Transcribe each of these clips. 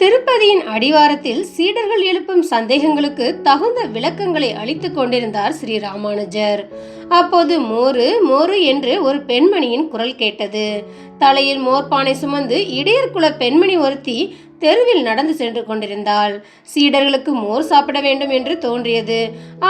திருப்பதியின் அடிவாரத்தில் சீடர்கள் எழுப்பும் சந்தேகங்களுக்கு தகுந்த விளக்கங்களை அளித்துக் கொண்டிருந்தார் ஸ்ரீ ராமானுஜர். அப்போது மோரு மோரு என்று ஒரு பெண்மணியின் குரல் கேட்டது. தலையில் மோர்பானை சுமந்து இடையர்குல பெண்மணி ஒருத்தி தெருவில் நடந்து சென்று கொண்டிருந்தாள். சீடர்களுக்கு மோர் சாப்பிட வேண்டும் என்று தோன்றியது.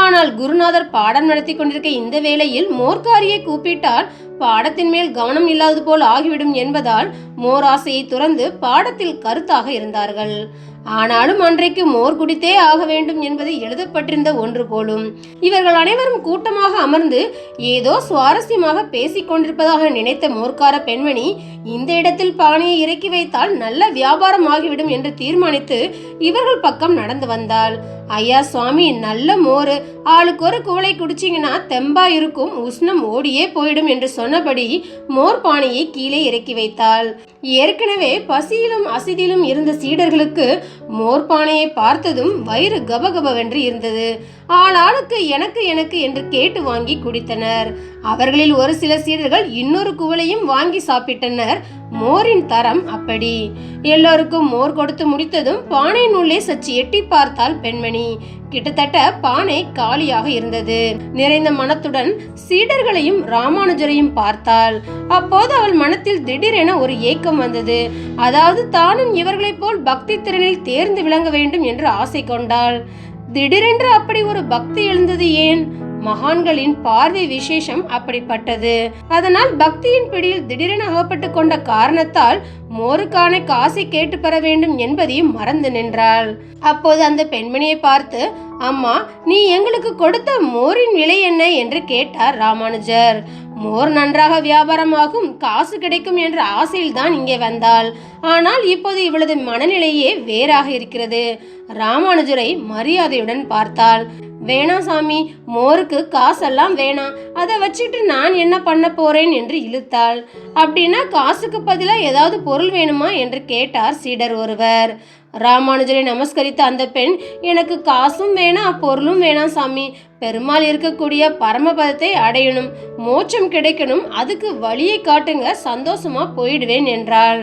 ஆனால் குருநாதர் பாடம் நடத்தி கொண்டிருக்க இந்த வேளையில் மோர்காரியை கூப்பிட்டால் பாடத்தின் மேல் கவனம் இல்லாதது போல் ஆகிவிடும் என்பதால் மோர் ஆசையை துறந்து பாடத்தில் கருத்தாக இருந்தார்கள். ஆனாலும் அன்றைக்கு மோர் குடித்தே ஆக வேண்டும் என்பது எழுதப்பட்டிருந்த ஒன்று போலும். இவர்கள் அனைவரும் கூட்டமாக அமர்ந்து ஏதோ சுவாரஸ்யமாக பேசிக் கொண்டிருப்பதாக நினைத்த மோர்க்கார பெண்மணி இந்த இடத்தில் பானையை இறக்கி வைத்தால் நல்ல வியாபாரம் ஆகிவிடும் என்று தீர்மானித்து இவர்கள் பக்கம் நடந்து வந்தாள். ஐயா சுவாமி நல்ல மோர். ஆளுக்கு ஒரு குவளை குடிச்சிங்கன்னா தெம்பா இருக்கும் உஷ்ணம் ஓடியே போயிடும் என்று சொன்னபடி மோர் பானையை கீழே இறக்கி வைத்தாள். ஏற்கனவே பசியிலும் அசிதியிலும் இருந்த சீடர்களுக்கு மோர் பானையை பார்த்ததும் வயிறு கபகபவென்று இருந்தது. ஆளாளுக்கு எனக்கு எனக்கு என்று கேட்டு வாங்கி குடித்தனர். அவர்களில் ஒரு சில சீடர்கள் இன்னொரு குவளையும் வாங்கி சாப்பிட்டனர். மோரின் தரம் அப்படி. எல்லோருக்கும் மோர் கொடுத்து முடித்ததும் பானையின் உள்ளே சற்று எட்டி பார்த்தாள் பெண்மணி. கிட்டத்தட்ட பானை காலியாக இருந்தது. நிறைந்த மனத்துடன் சீடர்களையும் ராமானுஜரையும் பார்த்தாள். அப்போது அவள் மனத்தில் திடீரென ஒரு ஏக்கம் வந்தது. அதாவது தானும் இவர்களைப் போல் பக்தி திறனில் தேர்ந்து விளங்க வேண்டும் என்று ஆசை கொண்டாள். திடீரென்று அப்படி ஒரு பக்தி எழுந்தது ஏன்? மகான்களின் பார்வை விசேஷம் அப்படிப்பட்டது. அதனால் பக்தியின் பிடியில் திடீரென அகப்பட்டு கொண்ட காரணத்தால் மோருக்கான காசை கேட்டு பெற வேண்டும் என்பதையும் மறந்து நின்றாள். அப்போது அந்த பெண்மணியை பார்த்து அம்மா நீ எங்களுக்கு கொடுத்த மோரின் விலை என்ன? என்று கேட்டார் ராமானுஜர். மோர் நன்றாக வியாபாரமாகும் காசு கிடைக்கும் என்ற ஆசையில் தான் இங்கே வந்தாள். ஆனால் இப்போது இவளது மனநிலையே வேறாக இருக்கிறது. ராமானுஜரை மரியாதையுடன் பார்த்தாள். வேணாம் சாமி மோருக்கு காசெல்லாம் வேணாம் அதை வச்சுட்டு நான் என்ன பண்ண போறேன் என்று இழுத்தாள். அப்படின்னா காசுக்கு பதிலாக ஏதாவது பொருள் வேணுமா என்று கேட்டார் சீடர் ஒருவர். ராமானுஜரை நமஸ்கரித்த அந்த பெண் எனக்கு காசும் வேணாம் பொருளும் வேணாம் சாமி. பெருமாள் இருக்கக்கூடிய பரமபதத்தை அடையணும் மோட்சம் கிடைக்கணும் அதுக்கு வழியை காட்டுங்க சந்தோஷமா போயிடுவேன் என்றாள்.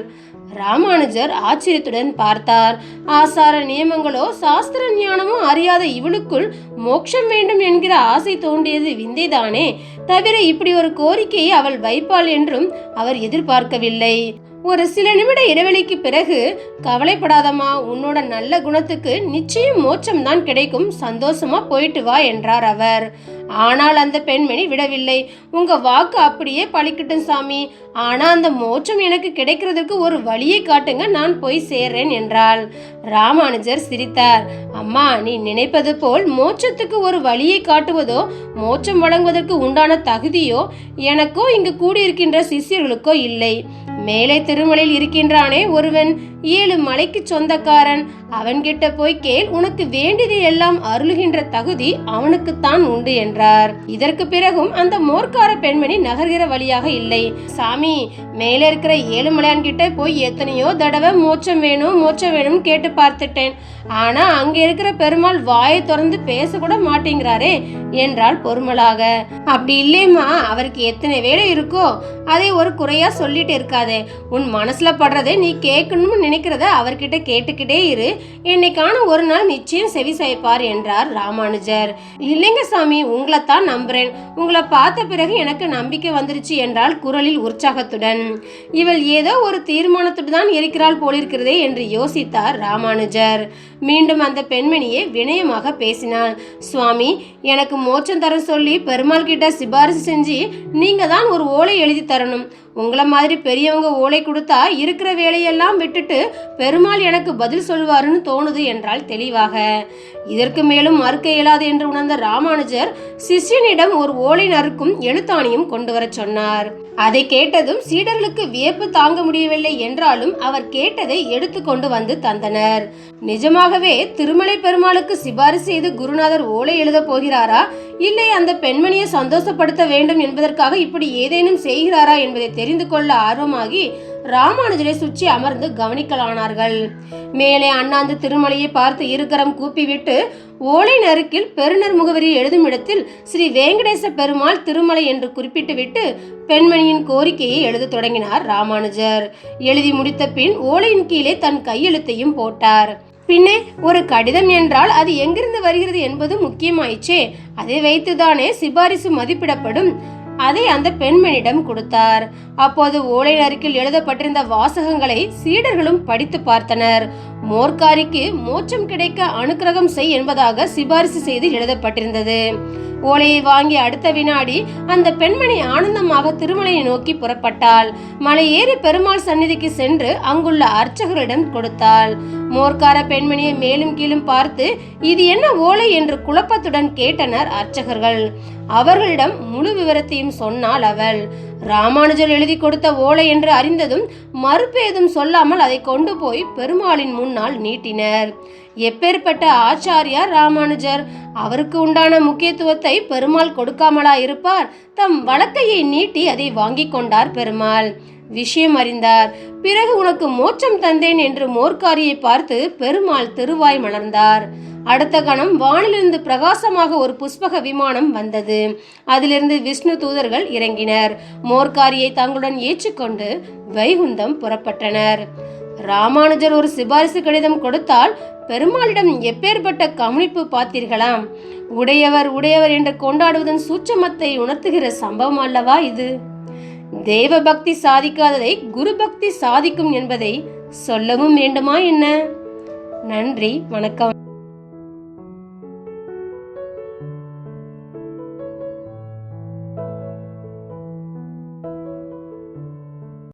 ராமானுஜர் ஆச்சரியத்துடன் பார்த்தார். ஆசார நியமங்களோ சாஸ்திர ஞானமோ அறியாத இவளுக்குள் மோட்சம் வேண்டும் என்கிற ஆசை தோன்றியது விந்தைதானே? தவிர இப்படி ஒரு கோரிக்கையை அவள் வைப்பாள் என்றும் அவர் எதிர்பார்க்கவில்லை. ஒரு சில நிமிட இடைவெளிக்கு பிறகு கவலைப்படாதம்மா உன்னோட நல்ல குணத்துக்கு நிச்சயம் மோட்சம் தான் கிடைக்கும் சந்தோஷமா போயிட்டு வா என்றார் அவர். ஆனால் அந்த பெண்மணி விடவில்லை. உங்க வாக்கு அப்படியே பழிக்கட்டும் சாமி. ஆனா அந்த மோட்சம் எனக்கு கிடைக்கிறதுக்கு ஒரு வழியை காட்டுங்க நான் போய் சேர்றேன் என்றாள். ராமானுஜர் சிரித்தார். அம்மா நீ நினைப்பது போல் மோட்சத்துக்கு ஒரு வழியை காட்டுவதோ மோட்சம் வழங்குவதற்கு உண்டான தகுதியோ எனக்கோ இங்கு கூடியிருக்கின்ற சிஷியர்களுக்கோ இல்லை. மேலே திருமலையில் இருக்கின்றானே ஒருவன் ஏழு மலைக்கு சொந்தக்காரன் அவன்கிட்ட போய் கேள் உனக்கு வேண்டியதை எல்லாம் அருளுகின்ற தகுதி அவனுக்குத்தான் உண்டு என்றார். இதற்கு பிறகும் அந்த மோர்க்கார பெண்மணி நகர்கிற வழியாக இல்லை. சாமி மேலே இருக்கிற ஏழுமலையான் கிட்ட போய் எத்தனையோ தடவை மோட்சம் வேணும் மோட்சம் வேணும்னு கேட்டு பார்த்துட்டேன். ஆனா அங்க இருக்கிற பெருமாள் வாயை திறந்து பேச கூட மாட்டேங்கிறாரே என்றாள் பொறுமலாக. அப்படி இல்லையம்மா அவருக்கு எத்தனை வேலை இருக்கோ அதை ஒரு குறையா சொல்லிட்டு இருக்காதே. உன் மனசுல படுறதை நீ கேட்கணும்னு நினைக்கிறத அவர்கிட்ட கேட்டுக்கிட்டே இரு. என்னைக்கான ஒரு நாள் நிச்சயம் செவி சாய்ப்பார் என்றார் ராமானுஜர். இல்லைங்க சாமி உங்களைத்தான் நம்புறேன். உங்களை பார்த்த பிறகு எனக்கு நம்பிக்கை வந்துருச்சு என்றால் குரலில் உற்சாகத்துடன். இவள் ஏதோ ஒரு தீர்மானத்துடன் தான் இருக்கிறாள் போலிருக்கிறதே என்று யோசித்தார் ராமானுஜர். மீண்டும் அந்த பெண்மணியே வினயமாக பேசினாள். சுவாமி எனக்கு மோட்சம் தர சொல்லி பெருமாள் கிட்ட சிபாரிசு செஞ்சு நீங்க தான் ஒரு ஓலை எழுதி தரணும். உங்களை மாதிரி பெரியவங்க ஓலை கொடுத்தா இருக்கிற வேலையெல்லாம் விட்டுட்டு பெருமாள் எனக்கு பதில் சொல்வாருன்னு தோணுது என்றால் தெளிவாக. இதற்கு மேலும் மறுக்க இயலாது என்று உணர்ந்த ராமானுஜர் சிஷ்யனிடம் ஒரு ஓலை நறுக்கும் எழுத்தாணியும் கொண்டு வரச் சொன்னார். அதை கேட்டதும் சீடர்களுக்கு வியப்பு தாங்க முடியவில்லை என்றாலும் அவர் கேட்டதை எடுத்து கொண்டு வந்து தந்தனர். நிஜமாகவே திருமலை பெருமாளுக்கு சிபாரிசு செய்து குருநாதர் ஓலை எழுதப் போகிறாரா இல்லை அந்த பெண்மணியை சந்தோஷப்படுத்த வேண்டும் என்பதற்காக இப்படி ஏதேனும் செய்கிறாரா என்பதை தெரிந்து கொள்ள ஆர்வமாகி ராமானுஜரை சுற்றி அமர்ந்து கவனிக்கலானார்கள். மேலே அண்ணாந்து திருமலையை பார்த்து இருக்கரம் கூப்பிவிட்டு ஓலை நறுக்கில் பெருநர் முகவரி எழுதும் இடத்தில் ஸ்ரீ வேங்கடேச பெருமாள் திருமலை என்று குறிப்பிட்டுவிட்டு பெண்மணியின் கோரிக்கையை எழுதத் தொடங்கினார் ராமானுஜர். எழுதி முடித்த பின் ஓலையின் கீழே தன் கையெழுத்தையும் போட்டார். பின்னே ஒரு கடிதம் என்றால் அது எங்கிருந்து வருகிறது என்பது முக்கியமாயிச்சே அதை வைத்துதானே சிபாரிசு மதிப்பிடப்படும். அதை அந்த பெண்மணியிடம் கொடுத்தார். அப்போது ஓலை நறுக்கில் எழுதப்பட்டிருந்த வாசகங்களை சீடர்களும் படித்து பார்த்தனர். மோர்க்காரிக்கு மோட்சம் கிடைக்க அனுக்கிரகம் செய் என்பதாக சிபாரிசு செய்து எழுதப்பட்டிருந்தது. ஓலையை வாங்கி அடுத்த வினாடி அந்த பெண்மணி ஆனந்தமாக திருமலையை நோக்கி புறப்பட்டாள். மலை ஏறி பெருமாள் சந்நிதிக்கு சென்று அங்குள்ள அர்ச்சகரிடம் கொடுத்தாள். மோர்க்கார பெண்மணியை மேலும் கீழும் பார்த்து இது என்ன ஓலை? என்று குழப்பத்துடன் கேட்டனர் அர்ச்சகர்கள். அவர்களிடம் முழு விவரத்தையும் சொன்னாள் அவள். ராமானுஜர் எழுதி கொடுத்த ஓலை என்று அறிந்ததும் மறுப்பேதும் சொல்லாமல் அதை கொண்டு போய் பெருமாளின் முன்னால் நீட்டினர். எப்பேற்பட்ட ஆச்சாரியார் ராமானுஜர்? அவருக்கு உண்டான முக்கியத்துவத்தை பெருமாள் கொடுக்காமலா இருப்பார் தம் வழக்கையை நீட்டி அதை வாங்கிக் கொண்டார் பெருமாள். விஷயம் அறிந்தார். பிறகு உனக்கு மோட்சம் தந்தேன் என்று மோர்க்காரியை பார்த்து பெருமாள் திருவாய் மலர்ந்தார். அடுத்த கணம் வானிலிருந்து பிரகாசமாக ஒரு புஷ்பக விமானம் வந்தது. அதிலிருந்து விஷ்ணு தூதர்கள் இறங்கினர். மோர்காரியை தங்களுடன் ஏற்றுக்கொண்டு வைகுந்தம் புறப்பட்டனர். ராமானுஜர் ஒரு சிபாரிசு கடிதம் கொடுத்தால் பெருமாளிடம் எப்பேற்பட்ட கவனிப்பு பார்த்தீர்களாம்? உடையவர் உடையவர் என்று கொண்டாடுவதன் சூட்சமத்தை உணர்த்துகிற சம்பவம் அல்லவா இது? தேவ பக்தி சாதிக்காததை குரு பக்தி சாதிக்கும் என்பதை சொல்லவும் வேண்டுமா என்ன? நன்றி வணக்கம்.